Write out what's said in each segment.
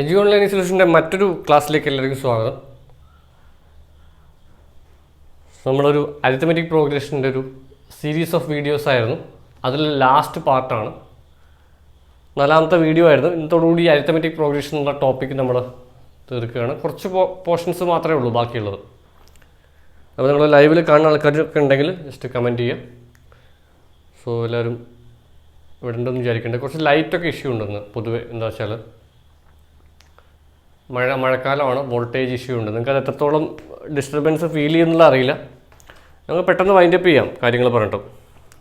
എജു online സൊല്യൂഷന്റെ മറ്റൊരു ക്ലാസ്സിലേക്ക് എല്ലാവർക്കും സ്വാഗതം. നമ്മളൊരു അരിത്തമെറ്റിക് പ്രോഗ്രഷന്റെ ഒരു സീരീസ് ഓഫ് വീഡിയോസ് ആയിരുന്നു. അതിൽ ലാസ്റ്റ് പാർട്ടാണ് നാലാമത്തെ വീഡിയോ ആയിരുന്നു. ഇന്നത്തോടുകൂടി അരിത്തമെറ്റിക് പ്രോഗ്രഷൻ എന്നുള്ള ടോപ്പിക്ക് നമ്മൾ തീർക്കുകയാണ്. കുറച്ച് പോർഷൻസ് മാത്രമേ ഉള്ളൂ ബാക്കിയുള്ളത്. അപ്പോൾ നിങ്ങൾ ലൈവിൽ കാണുന്ന ആൾക്കാരൊക്കെ ഉണ്ടെങ്കിൽ ജസ്റ്റ് കമന്റ് ചെയ്യുക. സോ എല്ലാവരും ഇവിടെ ഉണ്ടെന്ന് വിചാരിക്കേണ്ടത് കുറച്ച് ലൈറ്റൊക്കെ ഇഷ്യൂ ഉണ്ടെന്ന് പൊതുവെ എന്താ വെച്ചാൽ മഴ മഴക്കാലമാണ്. വോൾട്ടേജ് ഇഷ്യൂ ഉണ്ട്. നിങ്ങൾക്ക് അത് എത്രത്തോളം ഡിസ്റ്റർബൻസ് ഫീൽ ചെയ്യുന്നുള്ള അറിയില്ല. നമുക്ക് പെട്ടെന്ന് വൈൻഡ് അപ്പ് ചെയ്യാം കാര്യങ്ങൾ പറഞ്ഞിട്ട്.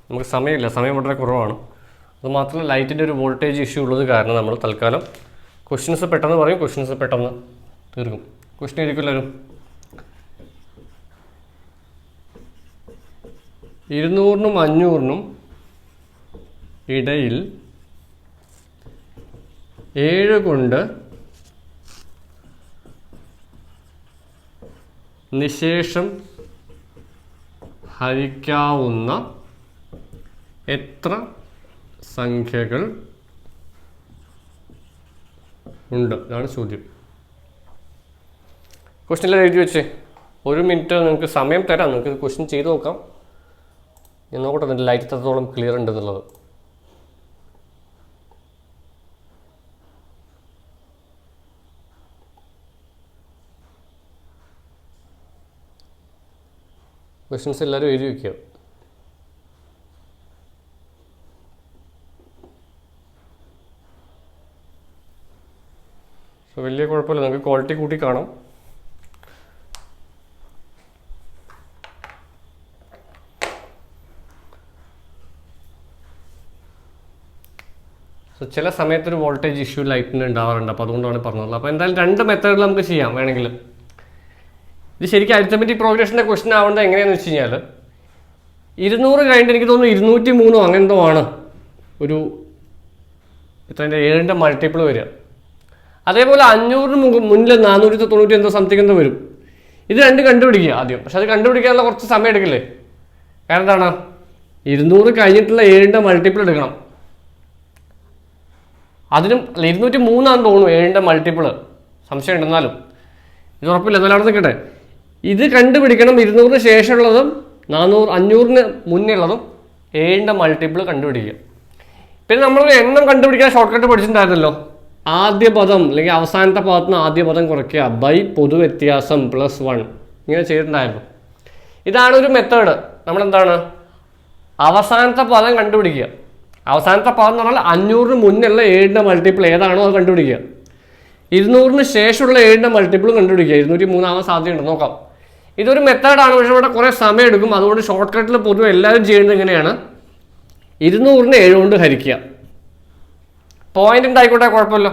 നമുക്ക് സമയമില്ല. സമയം വളരെ കുറവാണ്. അത് മാത്രമല്ല ലൈറ്റിന്റെ ഒരു വോൾട്ടേജ് ഇഷ്യൂ ഉള്ളത് കാരണം നമ്മൾ തൽക്കാലം ക്വസ്റ്റ്യൻസ് പെട്ടെന്ന് പറയും. ക്വസ്റ്റ്യൻസ് പെട്ടെന്ന് തീർക്കും. ക്വസ്റ്റ്യൻ ആയിരിക്കും എല്ലാവരും? ഇരുന്നൂറിനും അഞ്ഞൂറിനും ഇടയിൽ ഏഴ് കൊണ്ട് നിശേഷം ഹരിക്കാവുന്ന എത്ര സംഖ്യകൾ ഉണ്ട്? ഇതാണ് ചോദ്യം. ക്വസ്റ്റ്യനിൽ എഴുതി വെച്ചേ. ഒരു മിനിറ്റ് നിങ്ങൾക്ക് സമയം തരാം. നിങ്ങൾക്ക് ക്വസ്റ്റ്യൻ ചെയ്ത് നോക്കാം. ഞാൻ നോക്കട്ടെ അതിന്റെ ലൈറ്റ് എത്രത്തോളം ക്ലിയർ ഉണ്ട് ക്വസ്റ്റ്യൻസ് എല്ലാവരും എഴുതി വയ്ക്കുക സോ വലിയ കുഴപ്പമില്ല. നമുക്ക് ക്വാളിറ്റി കൂട്ടി കാണാം. സോ ചില സമയത്തൊരു വോൾട്ടേജ് ഇഷ്യൂ ലൈറ്റിന് ഉണ്ടാവാറുണ്ട്. അപ്പോൾ അതുകൊണ്ടാണ് പറഞ്ഞത്. അപ്പോൾ എന്തായാലും രണ്ട് മെത്തേഡിൽ നമുക്ക് ചെയ്യാം വേണമെങ്കിൽ. ഇത് ശരിക്കും അരിത്തമെറ്റിക് പ്രോഗ്രഷന്റെ ക്വസ്റ്റൻ ആവേണ്ടത് എങ്ങനെയാണെന്ന് വെച്ച് കഴിഞ്ഞാൽ ഇരുന്നൂറ് കഴിഞ്ഞിട്ട് എനിക്ക് തോന്നുന്നു ഇരുന്നൂറ്റി മൂന്നോ അങ്ങനെന്തോ ആണ്. ഒരു എത്രന്റെ? ഏഴിന്റെ മൾട്ടിപ്പിൾ വരിക. അതേപോലെ അഞ്ഞൂറിന് മുന്നിൽ നാനൂറ്റി തൊണ്ണൂറ്റി എന്തോ സംതിങ് എന്തോ വരും. ഇത് രണ്ട് കണ്ടുപിടിക്കുക ആദ്യം. പക്ഷെ അത് കണ്ടുപിടിക്കാനുള്ള കുറച്ച് സമയം എടുക്കില്ലേ? കാരണം എന്താണ്? ഇരുന്നൂറ് കഴിഞ്ഞിട്ടുള്ള ഏഴിന്റെ മൾട്ടിപ്പിൾ എടുക്കണം. അതിനും ഇരുന്നൂറ്റി മൂന്നാണെന്ന് തോന്നുന്നു ഏഴിന്റെ മൾട്ടിപ്പിൾ സംശയം ഉണ്ടെന്നാലും ഇത് ഉറപ്പില്ല. എന്നാലും അവിടെ നിൽക്കട്ടെ. ഇത് കണ്ടുപിടിക്കണം ഇരുന്നൂറിന് ശേഷമുള്ളതും നാനൂറ് അഞ്ഞൂറിന് മുന്നേ ഉള്ളതും ഏഴിന്റെ മൾട്ടിപ്പിൾ കണ്ടുപിടിക്കുക. പിന്നെ നമ്മൾ എണ്ണം കണ്ടുപിടിക്കാൻ ഷോർട്ട് കട്ട് പഠിച്ചിട്ടുണ്ടായിരുന്നല്ലോ. ആദ്യ പദം അല്ലെങ്കിൽ അവസാനത്തെ പദത്തിൽ നിന്ന് ആദ്യ പദം കുറയ്ക്കുക. ബൈ പൊതു വ്യത്യാസം പ്ലസ് വൺ ഇങ്ങനെ ചെയ്തിട്ടുണ്ടായിരുന്നു. ഇതാണ് ഒരു മെത്തേഡ് നമ്മളെന്താണ്? അവസാനത്തെ പദം കണ്ടുപിടിക്കുക. അവസാനത്തെ പദം എന്ന് പറഞ്ഞാൽ അഞ്ഞൂറിന് മുന്നുള്ള ഏഴിന്റെ മൾട്ടിപ്പിൾ ഏതാണോ അത് കണ്ടുപിടിക്കുക. ഇരുന്നൂറിന് ശേഷമുള്ള ഏഴിന്റെ മൾട്ടിപ്പിൾ കണ്ടുപിടിക്കുക. ഇരുന്നൂറ്റി മൂന്നാവാൻ സാധ്യതയുണ്ട്. നോക്കാം. ഇതൊരു മെത്തേഡാണ് പക്ഷെ ഇവിടെ കുറേ സമയം എടുക്കും. അതുകൊണ്ട് ഷോർട്ട് കട്ടിൽ പൊതുവെ എല്ലാവരും ചെയ്യുന്നത് എങ്ങനെയാണ് ഇരുന്നൂറിന് ഏഴ് കൊണ്ട് ഹരിക്കുക. പോയിന്റ് ഉണ്ടായിക്കോട്ടെ കുഴപ്പമില്ല.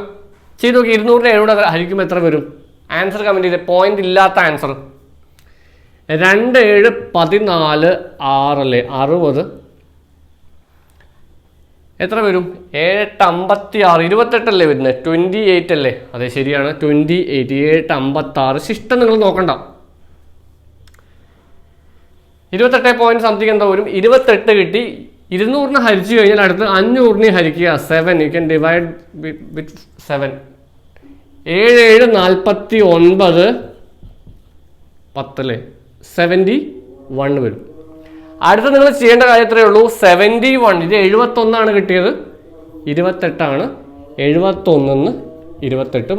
ചെയ്ത് നോക്കി ഇരുന്നൂറിന് ഏഴ് കൊണ്ട് ഹരിക്കുമ്പോൾ എത്ര വരും? ആൻസർ കമന്റ് ചെയ്ത്. പോയിന്റ് ഇല്ലാത്ത ആൻസർ രണ്ട് ഏഴ് പതിനാല് ആറല്ലേ അറുപത്. എത്ര വരും? ഏഴെട്ട് അമ്പത്തി ആറ് ഇരുപത്തെട്ടല്ലേ വരുന്നത് ട്വന്റി എയ്റ്റ് അല്ലേ? അതെ ശരിയാണ്. ട്വന്റി എയ്റ്റ് ഏഴെട്ട് അമ്പത്തി ആറ് ശിഷ്ടം നിങ്ങൾ നോക്കണ്ട. ഇരുപത്തെട്ട് പോയിന്റ് സംതിങ് എന്താ വരും? ഇരുപത്തെട്ട് കിട്ടി. ഇരുന്നൂറിന് ഹരിച്ചു കഴിഞ്ഞാൽ അടുത്ത് അഞ്ഞൂറിന് ഹരിക്കുക. Seven you can divide with seven ഏഴ് ഏഴ് നാൽപ്പത്തി ഒൻപത് പത്തിൽ. സെവന്റി വൺ വരും. അടുത്ത നിങ്ങൾ ചെയ്യേണ്ട കാര്യത്രേ ഉള്ളൂ. സെവന്റി വൺ ഇത് എഴുപത്തൊന്നാണ് കിട്ടിയത്. ഇരുപത്തെട്ടാണ്. എഴുപത്തൊന്നിന്ന് ഇരുപത്തെട്ട്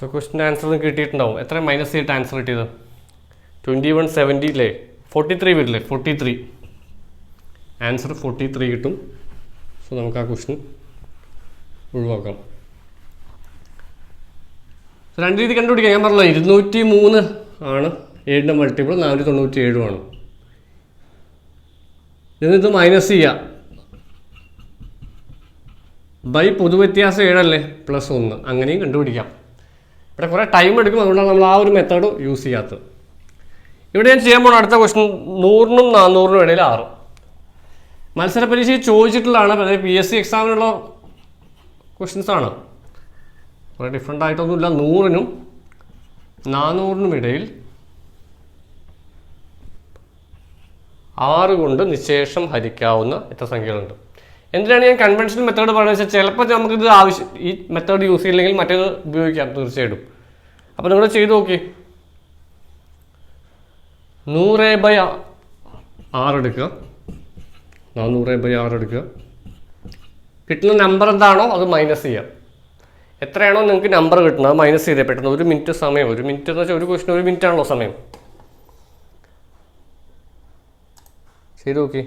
സോ ക്വസ്റ്റിന്റെ ആൻസർ കിട്ടിയിട്ടുണ്ടാവും. എത്ര മൈനസ് ചെയ്തിട്ട് ആൻസർ കിട്ടിയത്? ട്വന്റി വൺ സെവന്റി അല്ലേ ഫോർട്ടി ത്രീ വരില്ലേ? Forty three answer forty three കിട്ടും. സോ നമുക്ക് ആ ക്വസ്റ്റ്യൻ ഒഴിവാക്കാം. രണ്ട് രീതി കണ്ടുപിടിക്കാം. ഞാൻ പറഞ്ഞല്ലോ ഇരുന്നൂറ്റി മൂന്ന് ആണ് ഏഴിന്റെ മൾട്ടിപ്പിൾ നാനൂറ്റി തൊണ്ണൂറ്റി ഏഴുമാണ് ഇത് മൈനസ് ചെയ്യാം. ബൈ പൊതുവ്യത്യാസം ഏഴല്ലേ? പ്ലസ് ഒന്ന്. അങ്ങനെയും കണ്ടുപിടിക്കാം. ഇവിടെ കുറേ ടൈം എടുക്കും. അതുകൊണ്ടാണ് നമ്മൾ ആ ഒരു മെത്തേഡ് യൂസ് ചെയ്യാത്തത്. ഇവിടെ ഞാൻ ചെയ്യാൻ പോണ അടുത്ത ക്വസ്റ്റ്യൻ നൂറിനും നാനൂറിനും ഇടയിൽ ആറ്. മത്സര പരീക്ഷയിൽ ചോദിച്ചിട്ടുള്ളതാണ്. അതായത് പി എസ് സി എക്സാമിനുള്ള ക്വസ്റ്റ്യൻസ് ആണ്. വളരെ ഡിഫറെന്റ് ആയിട്ടൊന്നുമില്ല. നൂറിനും നാനൂറിനും ഇടയിൽ ആറ് കൊണ്ട് നിശേഷം ഹരിക്കാവുന്ന എത്ര സംഖ്യകളുണ്ട്? എന്തിനാണ് ഞാൻ കൺവെൻഷണൽ മെത്തേഡ് പറയുന്നത് വെച്ചാൽ ചിലപ്പോൾ നമുക്കിത് ആവശ്യം ഈ മെത്തേഡ് യൂസ് ചെയ്യില്ലെങ്കിൽ മറ്റേത് ഉപയോഗിക്കാം തീർച്ചയായിട്ടും. അപ്പോൾ നിങ്ങൾ ചെയ്ത് നോക്കി. നൂറ് ബൈ ആറ് എടുക്കുക. നാനൂറ് ബൈ ആറ് എടുക്കുക. കിട്ടുന്ന നമ്പർ എന്താണോ അത് മൈനസ് ചെയ്യാം എത്രയാണോ നിങ്ങൾക്ക് നമ്പർ കിട്ടുന്നത് അത് മൈനസ് ചെയ്തേ പെട്ടെന്ന്. ഒരു മിനിറ്റ് സമയം. ഒരു മിനിറ്റ് എന്ന് വെച്ചാൽ ഒരു ക്വസ്റ്റിന് ഒരു മിനിറ്റ് ആണല്ലോ സമയം. ചെയ്ത് നോക്കി.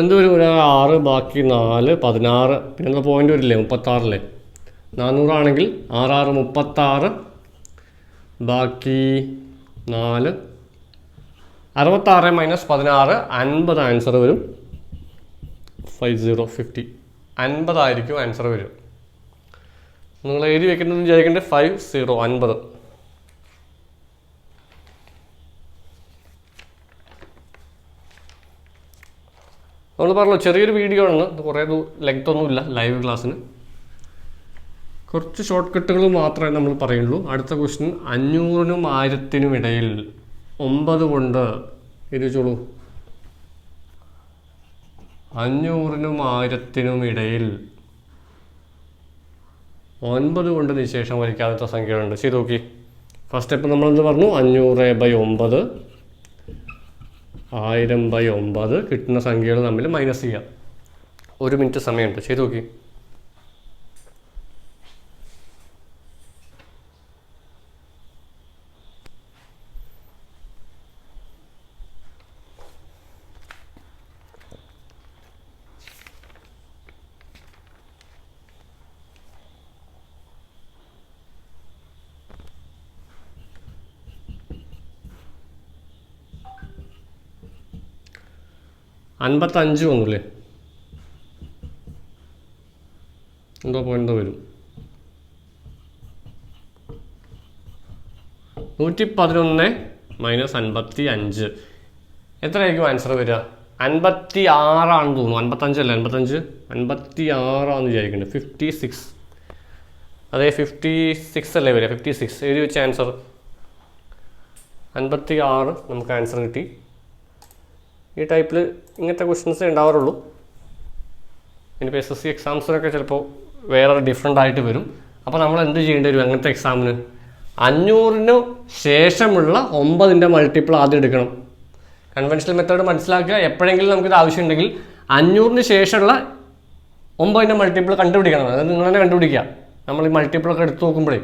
എന്ത് ഒരു ഒരു ആറ് ബാക്കി നാല് പതിനാറ് പിന്നെ എന്താ പോയിന്റ് വരില്ലേ മുപ്പത്താറില്ലേ? നാനൂറാണെങ്കിൽ ആറാറ് മുപ്പത്താറ് ബാക്കി നാല്. അറുപത്താറ് മൈനസ് പതിനാറ് അൻപത് ആൻസർ വരും. ഫൈവ് സീറോ ഫിഫ്റ്റി അൻപതായിരിക്കും ആൻസർ വരും നിങ്ങൾ എഴുതി വെക്കുന്നത് വിചാരിക്കേണ്ടത് ഫൈവ് സീറോ അൻപത്. നമ്മൾ പറഞ്ഞു ചെറിയൊരു വീഡിയോ ആണ്. കുറേ ലെങ്ത് ഒന്നുമില്ല ലൈവ് ക്ലാസ്സിന് കുറച്ച് ഷോർട്ട് കട്ടുകൾ മാത്രമേ നമ്മൾ പറയുള്ളൂ. അടുത്ത ക്വസ്റ്റ്യൻ അഞ്ഞൂറിനും ആയിരത്തിനും ഇടയിൽ ഒമ്പത് കൊണ്ട് ഇരിച്ചോളൂ അഞ്ഞൂറിനും ആയിരത്തിനും ഇടയിൽ ഒൻപത് കൊണ്ട് നിശേഷം വരയ്ക്കാത്ത സംഖ്യകളുണ്ട്. ചെയ്ത് നോക്കി. ഫസ്റ്റ് സ്റ്റെപ്പ് നമ്മളെന്ത് പറഞ്ഞു? അഞ്ഞൂറ് ബൈ ഒമ്പത്. ആയിരം ബൈ ഒമ്പത് കിട്ടുന്ന സംഖ്യകൾ തമ്മിൽ മൈനസ് ചെയ്യാം. ഒരു മിനിറ്റ് സമയമുണ്ട്. ചെയ്ത് നോക്കി. അൻപത്തഞ്ച് വന്നുല്ലേ എന്തോ പോയിന്റ് വരും. നൂറ്റി പതിനൊന്ന് മൈനസ് അൻപത്തി അഞ്ച് എത്രയായിരിക്കും ആൻസർ വരിക? അൻപത്തി ആറാണെന്ന് തോന്നുന്നു അൻപത്തഞ്ചല്ല അൻപത്തഞ്ച്? അൻപത്തി ആറാന്ന് വിചാരിക്കുന്നുണ്ട്. ഫിഫ്റ്റി സിക്സ് അതെ ഫിഫ്റ്റി സിക്സ് അല്ലേ വരിക? ഫിഫ്റ്റി സിക്സ് എഴുതി വെച്ച ആൻസർ അൻപത്തി ആറ് നമുക്ക് ആൻസർ കിട്ടി. ഈ ടൈപ്പിൽ ഇങ്ങനത്തെ ക്വസ്റ്റ്യൻസേ ഉണ്ടാവാറുള്ളൂ. ഇനിയിപ്പോൾ എസ് എസ് സി എക്സാംസിനൊക്കെ ചിലപ്പോൾ വേറെ ഡിഫറെന്റ് ആയിട്ട് വരും. അപ്പോൾ നമ്മൾ എന്ത് ചെയ്യേണ്ടി വരും അങ്ങനത്തെ എക്സാമിന് അഞ്ഞൂറിന് ശേഷമുള്ള ഒമ്പതിന്റെ മൾട്ടിപ്പിൾ ആദ്യം എടുക്കണം. കൺവെൻഷണൽ മെത്തേഡ് മനസ്സിലാക്കുക. എപ്പോഴെങ്കിലും നമുക്കിത് ആവശ്യമുണ്ടെങ്കിൽ അഞ്ഞൂറിന് ശേഷമുള്ള ഒമ്പതിന്റെ മൾട്ടിപ്പിൾ കണ്ടുപിടിക്കണം. അതായത് നിങ്ങൾ തന്നെ കണ്ടുപിടിക്കുക. നമ്മൾ ഈ മൾട്ടിപ്പിളൊക്കെ എടുത്ത് നോക്കുമ്പോഴേ.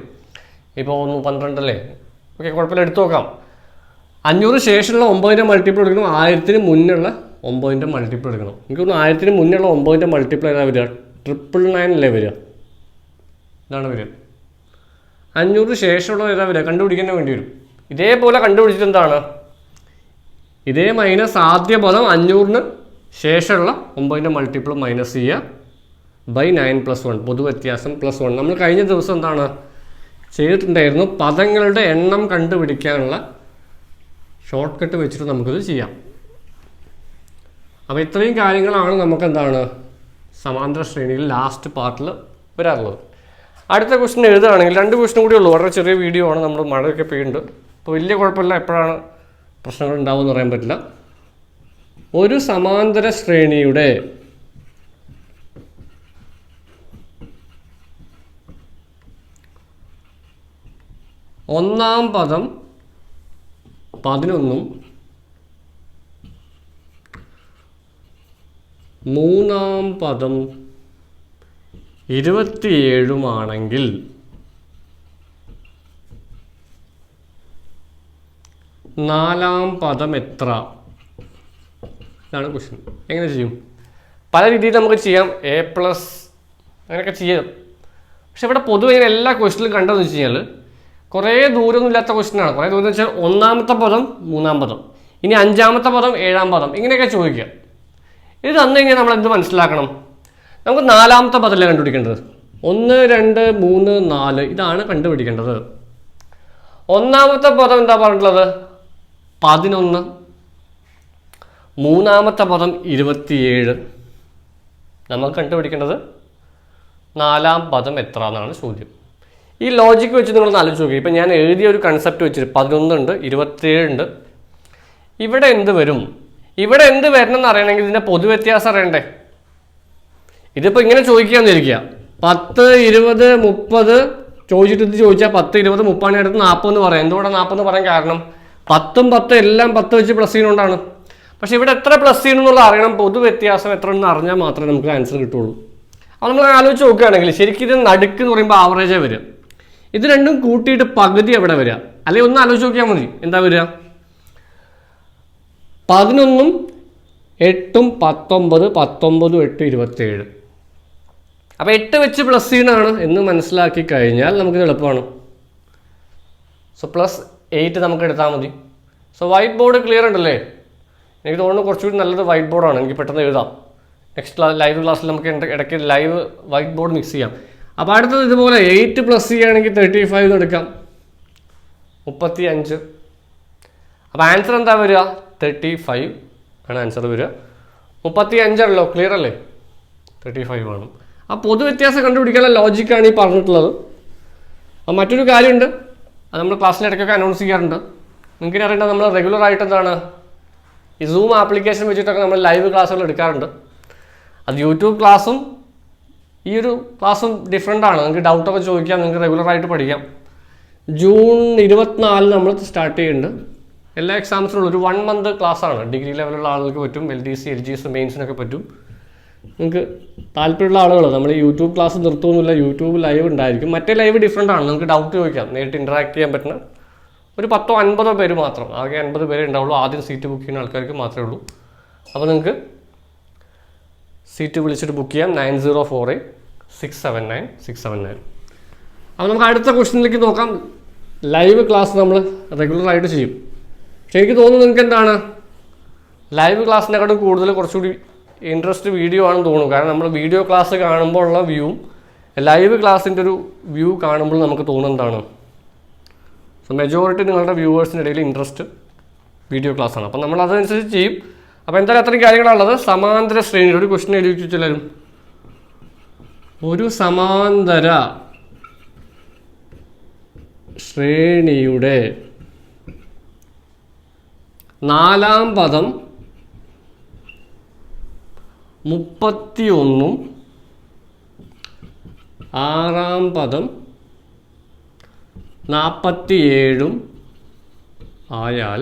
ഇപ്പോൾ ഒന്ന് പന്ത്രണ്ടല്ലേ? ഓക്കെ കുഴപ്പമില്ല. എടുത്തു നോക്കാം. അഞ്ഞൂറ് ശേഷമുള്ള ഒമ്പതിന്റെ മൾട്ടിപ്പിൾ എടുക്കണം. ആയിരത്തിന് മുന്നുള്ള ഒമ്പതിന്റെ മൾട്ടിപ്പിൾ എടുക്കണം. എനിക്ക് തോന്നുന്നു ആയിരത്തിന് മുന്നുള്ള ഒമ്പതിന്റെ മൾട്ടിപ്പിൾ ഏതാ വരിക? ട്രിപ്പിൾ നയൻ അല്ലേ വരിക? ഇതാണ് വരിക. അഞ്ഞൂറ് ശേഷമുള്ള ഏതാ വരിക? കണ്ടുപിടിക്കാൻ വേണ്ടി വരും. ഇതേപോലെ കണ്ടുപിടിച്ചിട്ട് എന്താണ്? ഇതേ മൈനസ് ആദ്യ പദം അഞ്ഞൂറിന് ശേഷമുള്ള ഒമ്പതിന്റെ മൾട്ടിപ്പിൾ മൈനസ് ചെയ്യുക. ബൈ നയൻ പ്ലസ് വൺ പൊതു വ്യത്യാസം പ്ലസ് വൺ നമ്മൾ കഴിഞ്ഞ ദിവസം എന്താണ് ചെയ്തിട്ടുണ്ടായിരുന്നു? പദങ്ങളുടെ എണ്ണം കണ്ടുപിടിക്കാനുള്ള ഷോർട്ട് കട്ട് വെച്ചിട്ട് നമുക്കിത് ചെയ്യാം. അപ്പോൾ ഇത്രയും കാര്യങ്ങളാണ് നമുക്ക് എന്താണ് സമാന്തര ശ്രേണിയിൽ ലാസ്റ്റ് പാർട്ടിൽ വരാറുള്ളത്. അടുത്ത ക്വസ്റ്റ്യൻ എഴുതുകയാണെങ്കിൽ രണ്ട് ക്വസ്റ്റ്യൻ കൂടി ഉള്ളൂ. വളരെ ചെറിയ വീഡിയോ ആണ്. നമ്മൾ മഴയൊക്കെ പെയ്യുന്നുണ്ട്. അപ്പോൾ വലിയ കുഴപ്പമില്ല. എപ്പോഴാണ് പ്രശ്നങ്ങൾ ഉണ്ടാവുമെന്ന് പറയാൻ പറ്റില്ല. ഒരു സമാന്തര ശ്രേണിയുടെ ഒന്നാം പദം പതിനൊന്നും മൂന്നാം പദം ഇരുപത്തിയേഴുമാണെങ്കിൽ നാലാം പദം എത്ര? ഇതാണ് ക്വസ്റ്റ്യൻ എങ്ങനെ ചെയ്യും? പല രീതിയിൽ നമുക്ക് ചെയ്യാം. എ പ്ലസ് അങ്ങനെയൊക്കെ ചെയ്യാം. പക്ഷെ ഇവിടെ പൊതുവെ എല്ലാ ക്വസ്റ്റിലും കണ്ടതെന്ന് വെച്ച് കഴിഞ്ഞാൽ കുറേ ദൂരമൊന്നും ഇല്ലാത്ത ക്വസ്റ്റ്യനാണ് കുറേ ദൂരം എന്ന് വെച്ചാൽ ഒന്നാമത്തെ പദം മൂന്നാം പദം. ഇനി അഞ്ചാമത്തെ പദം ഏഴാം പദം ഇങ്ങനെയൊക്കെ ചോദിക്കുക. ഇത് തന്നു കഴിഞ്ഞാൽ നമ്മൾ എന്ത് മനസ്സിലാക്കണം? നമുക്ക് നാലാമത്തെ പദമല്ലേ കണ്ടുപിടിക്കേണ്ടത്. ഒന്ന് രണ്ട് മൂന്ന് നാല് ഇതാണ് കണ്ടുപിടിക്കേണ്ടത്. ഒന്നാമത്തെ പദം എന്താ പറഞ്ഞിട്ടുള്ളത്? പതിനൊന്ന്. മൂന്നാമത്തെ പദം ഇരുപത്തിയേഴ്. നമ്മൾ കണ്ടുപിടിക്കേണ്ടത് നാലാം പദം എത്ര എന്നാണ് ചോദ്യം. ഈ ലോജിക്ക് വെച്ച് നിങ്ങൾ ആലോചിച്ച് നോക്കി. ഇപ്പം ഞാൻ എഴുതിയ ഒരു കൺസെപ്റ്റ് വെച്ചിട്ട് പതിനൊന്നുണ്ട് ഇരുപത്തിയേഴുണ്ട്. ഇവിടെ എന്ത് വരും? ഇവിടെ എന്ത് വരണം എന്ന് അറിയണമെങ്കിൽ ഇതിന്റെ പൊതുവ്യത്യാസം അറിയണ്ടേ? ഇതിപ്പോൾ ഇങ്ങനെ ചോദിക്കുകയെന്നിരിക്കുക പത്ത് ഇരുപത് മുപ്പത് ചോദിച്ചിട്ട് ഇത് ചോദിച്ചാൽ പത്ത് ഇരുപത് മുപ്പാണ് അടുത്ത് നാൽപ്പതെന്ന് പറയാം. എന്തുകൊണ്ടാണ് നാൽപ്പതെന്ന് പറയാൻ കാരണം? പത്തും പത്തും എല്ലാം പത്ത് വെച്ച് പ്ലസ് ചെയ്യുന്നതുകൊണ്ടാണ് പക്ഷേ ഇവിടെ എത്ര പ്ലസ് ചെയ്യണമെന്നുള്ള അറിയണം. പൊതു വ്യത്യാസം എത്ര എന്ന് അറിഞ്ഞാൽ മാത്രമേ നമുക്ക് ആൻസർ കിട്ടുള്ളൂ. അപ്പോൾ നമ്മൾ ആലോചിച്ച് നോക്കുകയാണെങ്കിൽ ശരിക്കും ഇത് നടുക്ക് എന്ന് പറയുമ്പോൾ ആവറേജേ വരിക. ഇത് രണ്ടും കൂട്ടിയിട്ട് പകുതി എവിടെ വരിക? അല്ലെങ്കിൽ ഒന്ന് ആലോചിച്ച് നോക്കിയാൽ മതി. എന്താ വരിക? പതിനൊന്നും എട്ടും പത്തൊമ്പത് പത്തൊമ്പതും എട്ട് ഇരുപത്തേഴ്. അപ്പോൾ എട്ട് വെച്ച് പ്ലസ് ചെയ്യണമാണ് എന്ന് മനസ്സിലാക്കി കഴിഞ്ഞാൽ നമുക്ക് എളുപ്പമാണ്. സോ പ്ലസ് എയ്റ്റ് നമുക്ക് എടുത്താൽ മതി. സോ വൈറ്റ് ബോർഡ് ക്ലിയർ ഉണ്ടല്ലേ? എനിക്ക് തോന്നുന്നു കുറച്ചുകൂടി നല്ലത് വൈറ്റ് ബോർഡാണ് എനിക്ക് പെട്ടെന്ന് എഴുതാം. നെക്സ്റ്റ് ലൈവ് ക്ലാസ്സിൽ നമുക്ക് ഇട- ഇടയ്ക്ക് ലൈവ് വൈറ്റ് ബോർഡ് മിക്സ് ചെയ്യാം. അപ്പോൾ അടുത്തത് ഇതുപോലെ എയ്റ്റ് പ്ലസ് ചെയ്യുകയാണെങ്കിൽ തേർട്ടി ഫൈവ് എടുക്കാം. മുപ്പത്തി അഞ്ച് അപ്പോൾ ആൻസർ എന്താ വരിക? തേർട്ടി ഫൈവ് ആണ് ആൻസർ വരിക. മുപ്പത്തി അഞ്ചാണല്ലോ ക്ലിയർ അല്ലേ? തേർട്ടി ഫൈവ് ആണ് ആ പൊതുവ്യത്യാസം കണ്ടുപിടിക്കാനുള്ള ലോജിക്കാണ് ഈ പറഞ്ഞിട്ടുള്ളത്. അപ്പോൾ മറ്റൊരു കാര്യമുണ്ട്. അത് നമ്മൾ ക്ലാസ്സിൽ ഇടയ്ക്കൊക്കെ അനൗൺസ് ചെയ്യാറുണ്ട്. നിങ്ങൾക്ക് അറിയേണ്ടത് നമ്മൾ റെഗുലർ ആയിട്ട് എന്താണ്? ഈ സൂം ആപ്ലിക്കേഷൻ വെച്ചിട്ടൊക്കെ നമ്മൾ ലൈവ് ക്ലാസ്സുകൾ എടുക്കാറുണ്ട്. അത് യൂട്യൂബ് ക്ലാസ്സും ഈ ഒരു ക്ലാസ്സും ഡിഫറെന്റ് ആണ്. നിങ്ങൾക്ക് ഡൗട്ടൊക്കെ ചോദിക്കാം നിങ്ങൾക്ക് റെഗുലറായിട്ട് പഠിക്കാം. ജൂൺ ഇരുപത്തിനാലിന് നമ്മൾ സ്റ്റാർട്ട് ചെയ്യുന്നുണ്ട്. എല്ലാ എക്സാംസിനും ഒരു വൺ മന്ത് ക്ലാസ്സാണ് ഡിഗ്രി ലെവലുള്ള ആളുകൾക്ക് പറ്റും. L D C L G S മെയിൻസിനൊക്കെ പറ്റും. നിങ്ങൾക്ക് താല്പര്യമുള്ള ആളുകൾ നമ്മൾ യൂട്യൂബ് ക്ലാസ് നിർത്തുന്നില്ല യൂട്യൂബ് ലൈവ് ഉണ്ടായിരിക്കും. മറ്റേ ലൈവ് ഡിഫറെന്റ് ആണ്. നിങ്ങൾക്ക് ഡൗട്ട് ചോദിക്കാം. നേരിട്ട് ഇന്ററാക്ട് ചെയ്യാൻ പറ്റുന്ന ഒരു പത്തോ അൻപതോ പേര് മാത്രം. ആകെ അൻപത് പേരെ ഉണ്ടാവുള്ളൂ. ആദ്യം സീറ്റ് ബുക്ക് ചെയ്യുന്ന ആൾക്കാർക്ക് മാത്രമേ ഉള്ളൂ. അപ്പോൾ നിങ്ങൾക്ക് സീറ്റ് വിളിച്ചിട്ട് ബുക്ക് ചെയ്യാം. Nine zero four eight six seven nine six seven nine. അപ്പോൾ നമുക്ക് അടുത്ത ക്വസ്റ്റ്യനിലേക്ക് നോക്കാം. ലൈവ് ക്ലാസ് നമ്മൾ റെഗുലറായിട്ട് ചെയ്യും. പക്ഷേ എനിക്ക് തോന്നുന്നു നിങ്ങൾക്ക് എന്താണ്? ലൈവ് ക്ലാസ്സിനെക്കാട്ടും കൂടുതൽ കുറച്ചുകൂടി ഇൻട്രസ്റ്റ് വീഡിയോ ആണെന്ന് തോന്നുന്നു. കാരണം നമ്മൾ വീഡിയോ ക്ലാസ് കാണുമ്പോൾ ഉള്ള വ്യൂവും ലൈവ് ക്ലാസ്സിന്റെ ഒരു വ്യൂ കാണുമ്പോൾ നമുക്ക് തോന്നുന്നത് എന്താണ്? സോ മെജോറിറ്റി നിങ്ങളുടെ വ്യൂവേഴ്സിന്റെ ഇടയിൽ ഇൻട്രസ്റ്റ് വീഡിയോ ക്ലാസ് ആണ്. അപ്പം നമ്മൾ അതനുസരിച്ച് ചെയ്യും. അപ്പോൾ എന്തായാലും അത്രയും കാര്യങ്ങളാണുള്ളത്. സമാന്തര ശ്രേണി ഒരു ക്വസ്റ്റ്യൻ എഴുതി വെച്ചാലും ഒരു സമാന്തര ശ്രേണിയുടെ നാലാം പദം മുപ്പത്തിയൊന്നും ആറാം പദം നാൽപ്പത്തിയേഴും ആയാൽ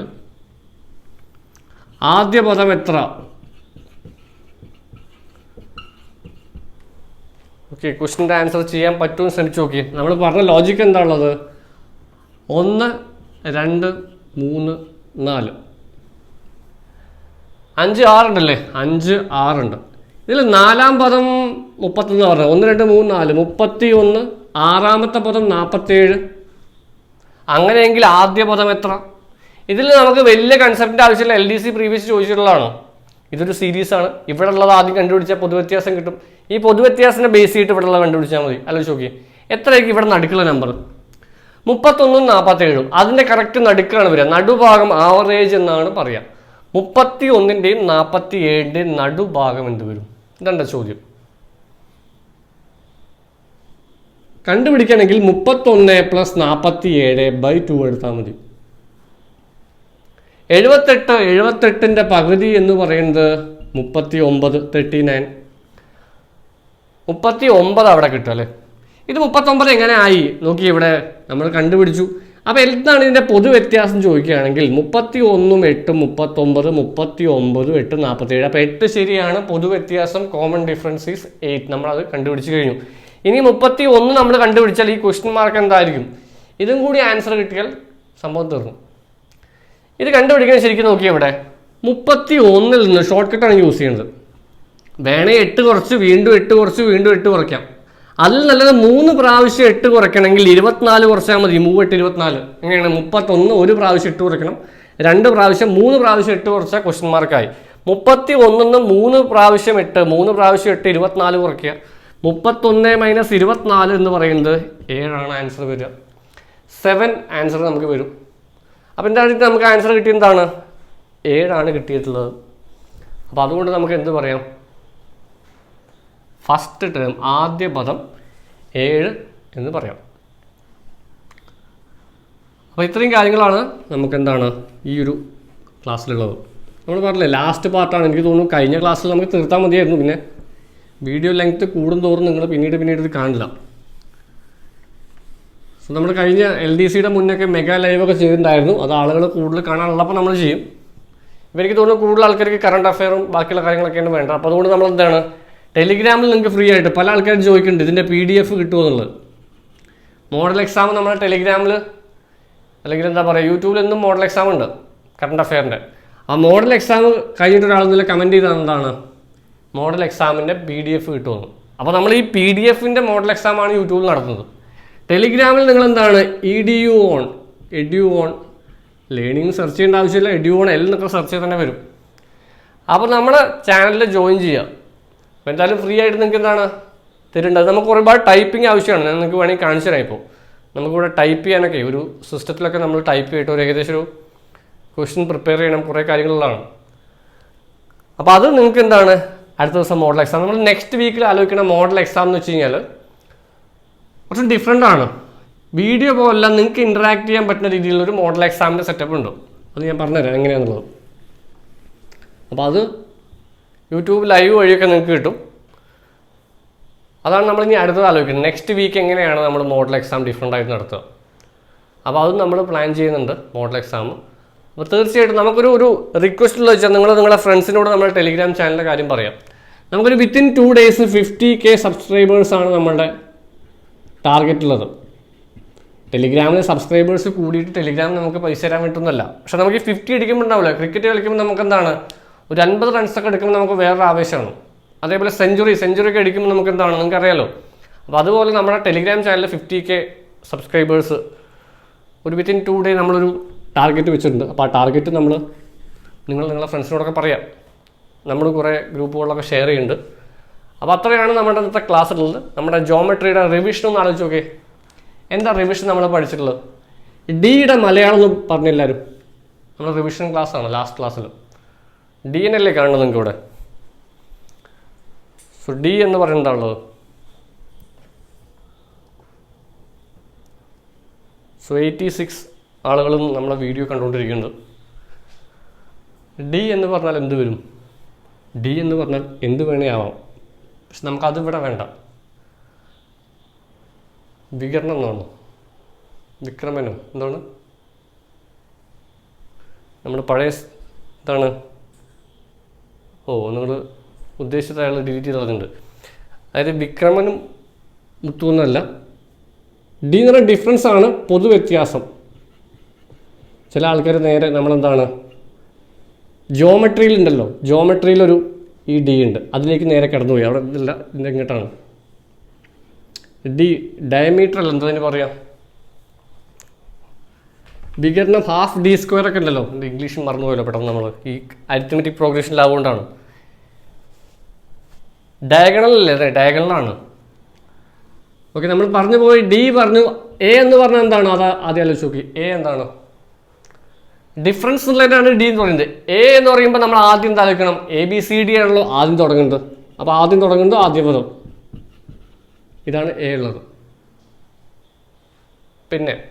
ആദ്യ പദം എത്ര? ഓക്കെ ക്വസ്റ്റിന്റെ ആൻസർ ചെയ്യാൻ പറ്റുമെന്ന് ശ്രമിച്ചു നോക്കി നമ്മൾ പറഞ്ഞ ലോജിക്ക് എന്താണുള്ളത്? ഒന്ന് രണ്ട് മൂന്ന് നാല്. അഞ്ച് ആറുണ്ടല്ലേ? അഞ്ച് ആറുണ്ട്. ഇതിൽ നാലാം പദം മുപ്പത്തൊന്ന് പറഞ്ഞത് ഒന്ന് രണ്ട് മൂന്ന് നാല്. മുപ്പത്തി ഒന്ന് ആറാമത്തെ പദം നാൽപ്പത്തേഴ് അങ്ങനെയെങ്കിൽ ആദ്യ പദം എത്ര? ഇതിൽ നമുക്ക് വലിയ കൺസെപ്റ്റിന്റെ ആവശ്യമില്ല എൽ ഡി സി പ്രീവിയസ് ചോദിച്ചിട്ടുള്ളതാണോ. ഇതൊരു സീരീസ് ആണ്. ഇവിടെ ഉള്ളത് ആദ്യം കണ്ടുപിടിച്ചാൽ പൊതുവ്യത്യാസം കിട്ടും. ഈ പൊതുവ്യത്യാസത്തിനെ ബേസ് ചെയ്തിട്ട് ഇവിടെ ഉള്ളത് കണ്ടുപിടിച്ചാൽ മതി. ആലോചിച്ച് നോക്കി എത്രയായിരിക്കും ഇവിടെ നടുക്കുള്ള നമ്പർ മുപ്പത്തൊന്നും നാൽപ്പത്തേഴും അതിന്റെ കറക്റ്റ് നടുക്കാണ് വരിക. നടുഭാഗം ആവറേജ് എന്നാണ് പറയുക മുപ്പത്തി ഒന്നിന്റെയും നാൽപ്പത്തി ഏഴിന്റെയും നടുഭാഗം എന്ത് വരും? ഇതെന്താ ചോദ്യം? കണ്ടുപിടിക്കണമെങ്കിൽ മുപ്പത്തൊന്ന് പ്ലസ് നാൽപ്പത്തി ഏഴ് ബൈ ടു എടുത്താൽ മതി. എഴുപത്തെട്ട് എഴുപത്തെട്ടിന്റെ പകുതി എന്ന് പറയുന്നത് മുപ്പത്തി ഒമ്പത് തേർട്ടി നയൻ മുപ്പത്തി ഒമ്പത് അവിടെ കിട്ടും അല്ലേ? ഇത് മുപ്പത്തൊമ്പത് എങ്ങനെ ആയി? നോക്കി ഇവിടെ നമ്മൾ കണ്ടുപിടിച്ചു. അപ്പോൾ എന്താണ് ഇതിന്റെ പൊതു വ്യത്യാസം ചോദിക്കുകയാണെങ്കിൽ മുപ്പത്തി ഒന്നും എട്ടും മുപ്പത്തൊമ്പത് മുപ്പത്തി ഒമ്പതും എട്ട് നാൽപ്പത്തേഴ് അപ്പോൾ എട്ട് ശരിയാണ് പൊതു വ്യത്യാസം കോമൺ ഡിഫറൻസ് ഈസ് എയ്റ്റ് നമ്മളത് കണ്ടുപിടിച്ച് കഴിഞ്ഞു. ഇനി മുപ്പത്തി ഒന്ന് നമ്മൾ കണ്ടുപിടിച്ചാൽ ഈ ക്വസ്റ്റ്യൻ മാർക്ക് എന്തായിരിക്കും? ഇതും കൂടി ആൻസർ കിട്ടിയാൽ സംഭവം തീർന്നു. ഇത് കണ്ടുപിടിക്കാൻ ശരിക്കും നോക്കിയാൽ ഇവിടെ. മുപ്പത്തി ഒന്നിൽ നിന്ന് ഷോർട്ട് കട്ടാണ് യൂസ് ചെയ്യുന്നത്. വേണേ എട്ട് കുറച്ച് വീണ്ടും എട്ട് കുറച്ച് വീണ്ടും എട്ട് കുറയ്ക്കാം. അതിൽ നല്ലത് മൂന്ന് പ്രാവശ്യം എട്ട് കുറയ്ക്കണമെങ്കിൽ ഇരുപത്തിനാല് കുറച്ചാൽ മതി. മൂവെട്ട് ഇരുപത്തിനാല്. എങ്ങനെയാണ്? മുപ്പത്തൊന്ന് ഒരു പ്രാവശ്യം എട്ട് കുറയ്ക്കണം. രണ്ട് പ്രാവശ്യം മൂന്ന് പ്രാവശ്യം എട്ട് കുറച്ചാൽ ക്വസ്റ്റ്യൻ മാർക്കായി മുപ്പത്തി ഒന്നിന്ന് മൂന്ന് പ്രാവശ്യം എട്ട് മൂന്ന് പ്രാവശ്യം എട്ട് ഇരുപത്തിനാല് കുറയ്ക്കുക. മുപ്പത്തൊന്ന് മൈനസ് ഇരുപത്തിനാല് എന്ന് പറയുന്നത് ഏഴാണ് ആൻസർ വരിക. സെവൻ ആൻസർ നമുക്ക് വരും. അപ്പോൾ ഇത് നമുക്ക് ആൻസർ കിട്ടിയ എന്താണ്? ഏഴാണ് കിട്ടിയിട്ടുള്ളത്. അപ്പോൾ അതുകൊണ്ട് നമുക്ക് എന്ത് പറയാം? ഫസ്റ്റ് ടേം ആദ്യ പദം ഏഴ് എന്ന് പറയാം. അപ്പോൾ ഇത്രയും കാര്യങ്ങളാണ് നമുക്ക് എന്താണ് ഈ ഒരു ക്ലാസ്സിലുള്ളത്. നമ്മൾ പറഞ്ഞില്ലേ ലാസ്റ്റ് പാർട്ടാണ് എനിക്ക് തോന്നുന്നു കഴിഞ്ഞ ക്ലാസ്സിൽ നമുക്ക് തീർത്താൽ മതിയായിരുന്നു. പിന്നെ വീഡിയോ ലെങ്ത് കൂടുന്തോറും നിങ്ങൾ പിന്നീട് പിന്നീട് ഇത് കാണില്ല സോ നമ്മൾ കഴിഞ്ഞ എൽ ഡി സിയുടെ മുന്നൊക്കെ മെഗാ ലൈവ് ഒക്കെ ചെയ്തിട്ടുണ്ടായിരുന്നു. അത് ആളുകൾ കൂടുതൽ കാണാനുള്ളപ്പോൾ നമ്മൾ ചെയ്യും. ഇവർക്ക് തോന്നുന്നു കൂടുതൽ ആൾക്കാർക്ക് കറണ്ട് അഫെയറും ബാക്കിയുള്ള കാര്യങ്ങളൊക്കെയാണ് വേണ്ടത്. അപ്പോൾ അതുകൊണ്ട് നമ്മൾ എന്താണ് ടെലിഗ്രാമിൽ നിങ്ങൾക്ക് ഫ്രീ ആയിട്ട് പല ആൾക്കാരും ചോദിക്കുന്നുണ്ട് ഇതിന്റെ പി ഡി എഫ് കിട്ടുമോ എന്നുള്ളത്. മോഡൽ എക്സാം നമ്മുടെ ടെലിഗ്രാമിൽ അല്ലെങ്കിൽ എന്താ പറയുക യൂട്യൂബിൽ എന്നും മോഡൽ എക്സാം ഉണ്ട് കറണ്ട് അഫെയറിന്റെ ആ മോഡൽ എക്സാം കഴിഞ്ഞിട്ട് ഒരാൾ നല്ല കമന്റ് ചെയ്താൽ എന്താണ് മോഡൽ എക്സാമിന്റെ പി ഡി എഫ് കിട്ടുമെന്ന് അപ്പോൾ നമ്മൾ ഈ പി ഡി എഫിന്റെ മോഡൽ എക്സാമാണ് യൂട്യൂബിൽ നടത്തുന്നത്. ടെലിഗ്രാമിൽ നിങ്ങൾ എന്താണ് E D U On Edu On learning search ചെയ്യേണ്ട ആവശ്യമില്ല. എഡ്യു ഓൺ എൽ എന്നൊക്കെ സെർച്ച് ചെയ്ത് തന്നെ വരും. അപ്പോൾ നമ്മുടെ ചാനലിൽ ജോയിൻ ചെയ്യുക അപ്പോൾ എന്തായാലും ഫ്രീ ആയിട്ട് നിങ്ങൾക്ക് എന്താണ്? തരുന്നുണ്ട് നമുക്ക് ഒരുപാട് ടൈപ്പിംഗ് ആവശ്യമാണ്. ഞാൻ നിങ്ങൾക്ക് വേണമെങ്കിൽ കാണിച്ചു തരാം ഇപ്പോൾ നമുക്കിവിടെ ടൈപ്പ് ചെയ്യാനൊക്കെ ഒരു സിസ്റ്റത്തിലൊക്കെ നമ്മൾ ടൈപ്പ് ചെയ്തിട്ട് ഒരു ഏകദേശം ഒരു ക്വസ്റ്റ്യൻ പ്രിപ്പയർ ചെയ്യണം. കുറേ കാര്യങ്ങളിലാണ് അപ്പോൾ അത് നിങ്ങൾക്ക് എന്താണ്? അടുത്ത ദിവസം മോഡൽ എക്സാം. നമ്മൾ നെക്സ്റ്റ് വീക്കിൽ ആലോചിക്കുന്ന മോഡൽ എക്സാം എന്ന് വെച്ച് കഴിഞ്ഞാൽ കുറച്ച് ഡിഫറെന്റ് ആണ്. വീഡിയോ പോലല്ല നിങ്ങൾക്ക് ഇന്ററാക്ട് ചെയ്യാൻ പറ്റുന്ന രീതിയിലുള്ള ഒരു മോഡൽ എക്സാമിന്റെ സെറ്റപ്പ് ഉണ്ട്. അത് ഞാൻ പറഞ്ഞുതരാം എങ്ങനെയാണെന്നുള്ളത് അപ്പോൾ അത് യൂട്യൂബ് ലൈവ് വഴിയൊക്കെ നിങ്ങൾക്ക് കിട്ടും. അതാണ് നമ്മൾ ഇനി അടുത്തത് ആലോചിക്കുന്നത്. നെക്സ്റ്റ് വീക്ക് എങ്ങനെയാണ് നമ്മൾ മോഡൽ എക്സാം ഡിഫറെന്റ് ആയിട്ട് നടത്തുക? അപ്പോൾ അതും നമ്മൾ പ്ലാൻ ചെയ്യുന്നുണ്ട് മോഡൽ എക്സാം അപ്പോൾ തീർച്ചയായിട്ടും നമുക്കൊരു ഒരു റിക്വസ്റ്റ് ഉള്ളത് വെച്ചാൽ നിങ്ങൾ നിങ്ങളുടെ ഫ്രണ്ട്സിനോട് നമ്മുടെ ടെലിഗ്രാം ചാനലിന്റെ കാര്യം പറയാം. നമുക്കൊരു within two days fifty K സബ്സ്ക്രൈബേഴ്സാണ് നമ്മളുടെ ടാർഗറ്റ് ഉള്ളത് ടെലിഗ്രാമിൽ സബ്സ്ക്രൈബേഴ്സ് കൂടിയിട്ട് ടെലിഗ്രാമിൽ നമുക്ക് പൈസ തരാൻ പറ്റുന്നല്ല പക്ഷെ നമുക്ക് ഈ ഫിഫ്റ്റി അടിക്കുമ്പോൾ ഉണ്ടാവില്ല. ക്രിക്കറ്റ് കളിക്കുമ്പോൾ നമുക്ക് എന്താണ്? ഒരു അൻപത് റൺസൊക്കെ എടുക്കുമ്പോൾ നമുക്ക് വേറൊരു ആവേശമാണ്. അതേപോലെ സെഞ്ചുറി സെഞ്ചുറി ഒക്കെ അടിക്കുമ്പോൾ നമുക്ക് എന്താണ്? നിങ്ങൾക്ക് അറിയാലോ? അപ്പോൾ അതുപോലെ നമ്മുടെ ടെലിഗ്രാം ചാനലിൽ ഫിഫ്റ്റി കെ സബ്സ്ക്രൈബേഴ്സ് ഒരു വിത്തിൻ ടു ഡേ നമ്മളൊരു ടാർഗറ്റ് വെച്ചിട്ടുണ്ട്. അപ്പോൾ ആ ടാർഗറ്റ് നമ്മൾ നിങ്ങൾ നിങ്ങളുടെ ഫ്രണ്ട്സിനോടൊക്കെ പറയാം. നമ്മൾ കുറേ ഗ്രൂപ്പുകളിലൊക്കെ ഷെയർ ചെയ്യുന്നുണ്ട്. അപ്പോൾ അത്രയാണ് നമ്മുടെ ഇന്നത്തെ ക്ലാസ്സിലുള്ളത് നമ്മുടെ ജോമെട്രിയുടെ റിവിഷൻ ഒന്ന് ആലോചിച്ച് നോക്കേ എന്താ റിവിഷൻ നമ്മൾ പഠിച്ചിട്ടുള്ളത്? ഡിയുടെ മലയാളം എന്ന് പറഞ്ഞെല്ലാവരും നമ്മൾ റിവിഷൻ ക്ലാസ്സാണ് ലാസ്റ്റ് ക്ലാസ്സിൽ ഡി എന്നല്ലേ കാണുന്നത് നിങ്ങൾക്ക് ഇവിടെ? സോ ഡി എന്ന് പറയുന്നതാണുള്ളത് സോ എയ്റ്റി സിക്സ് ആളുകളും നമ്മളെ വീഡിയോ കണ്ടുകൊണ്ടിരിക്കുന്നുണ്ട്. ഡി എന്ന് പറഞ്ഞാൽ എന്ത് വരും? ഡി എന്ന് പറഞ്ഞാൽ എന്ത് വേണേ ആവാം. പക്ഷെ നമുക്കത് ഇവിടെ വേണ്ട. വികരണം എന്നാണ് വിക്രമനും എന്താണ്? നമ്മൾ പഴയ എന്താണ് ഓ നിങ്ങൾ ഉദ്ദേശിച്ചത് അയാൾ ഡിലീറ്റ് ചെയ്ത് അതായത് വിക്രമനും മുത്തുവെന്നല്ല ഡി എന്ന് പറയുന്ന ഡിഫറൻസ് ആണ് പൊതു വ്യത്യാസം ചില ആൾക്കാർ നേരെ നമ്മളെന്താണ്? ജോമെട്രിയിൽ ഉണ്ടല്ലോ. ജോമെട്രിയിലൊരു ഈ ഡി ഉണ്ട്. അതിലേക്ക് നേരെ കടന്നുപോയി. അവിടെ ഇതില്ല ഇതിന്റെ ഇങ്ങോട്ടാണ്. ഡി ഡയമീറ്റർ അല്ല എന്താ പറയാം? വികരണം ഹാഫ് ഡി സ്ക്വയർ ഒക്കെ ഉണ്ടല്ലോ. ഇംഗ്ലീഷ് മറന്നുപോയല്ലോ പെട്ടെന്ന് നമ്മൾ ഈ അരിത്തമെറ്റിക് പ്രോഗ്രഷനിലാവുകൊണ്ടാണ് ഡയഗണൽ അല്ലേ? അതെ ഡയഗണലാണ് ഓക്കെ നമ്മൾ പറഞ്ഞു പോയി ഡി പറഞ്ഞു എ എന്ന് പറഞ്ഞാൽ എന്താണ്? അത് ആദ്യം ആലോചിച്ച് നോക്കി. എ എന്താണ്? ഡിഫറൻസ് എന്നുള്ളതാണ് ഡി എന്ന് പറയുന്നത്. എ എന്ന് പറയുമ്പോൾ നമ്മൾ ആദ്യം തലക്കണം എ ബി സി ഡി ആണല്ലോ ആദ്യം തുടങ്ങുന്നത്. അപ്പോൾ ആദ്യം തുടങ്ങുന്നത് ആദ്യ പദം. ഇതാണ് എ ഉള്ളത്. പിന്നെ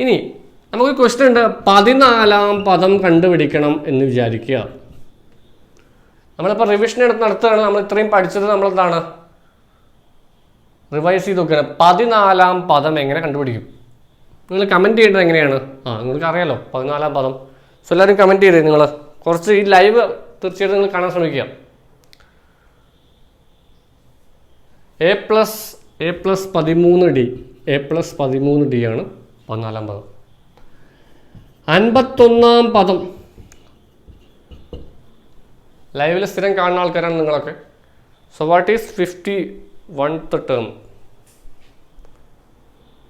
ഇനി നമുക്ക് ക്വസ്റ്റ്യൻ ഉണ്ട്. പതിനാലാം പദം കണ്ടുപിടിക്കണം എന്ന് വിചാരിക്കുക. നമ്മളിപ്പോൾ റിവിഷൻ എടുത്ത് നടത്തുകയാണ്. നമ്മൾ ഇത്രയും പഠിച്ചത് നമ്മളെന്താണ് റിവൈസ് ചെയ്ത് നോക്കുകയാണ്. പതിനാലാം പദം എങ്ങനെ കണ്ടുപിടിക്കും? നിങ്ങൾ കമന്റ് ചെയ്യേണ്ടത് എങ്ങനെയാണ്? ആ നിങ്ങൾക്ക് അറിയാലോ പതിനാലാം പദം. സോ എല്ലാവരും കമന്റ് ചെയ്തേ നിങ്ങൾ കുറച്ച് ഈ ലൈവ് തീർച്ചയായിട്ടും നിങ്ങൾ കാണാൻ ശ്രമിക്കുക. എ പ്ലസ് എ പ്ലസ് പതിമൂന്ന് ഡി എ പ്ലസ് പതിമൂന്ന് ഡി ആണ് പതിനാലാം പദം. അൻപത്തൊന്നാം പദം. ലൈവിൽ സ്ഥിരം കാണുന്ന ആൾക്കാരാണ് നിങ്ങളൊക്കെ. So what is fifty one term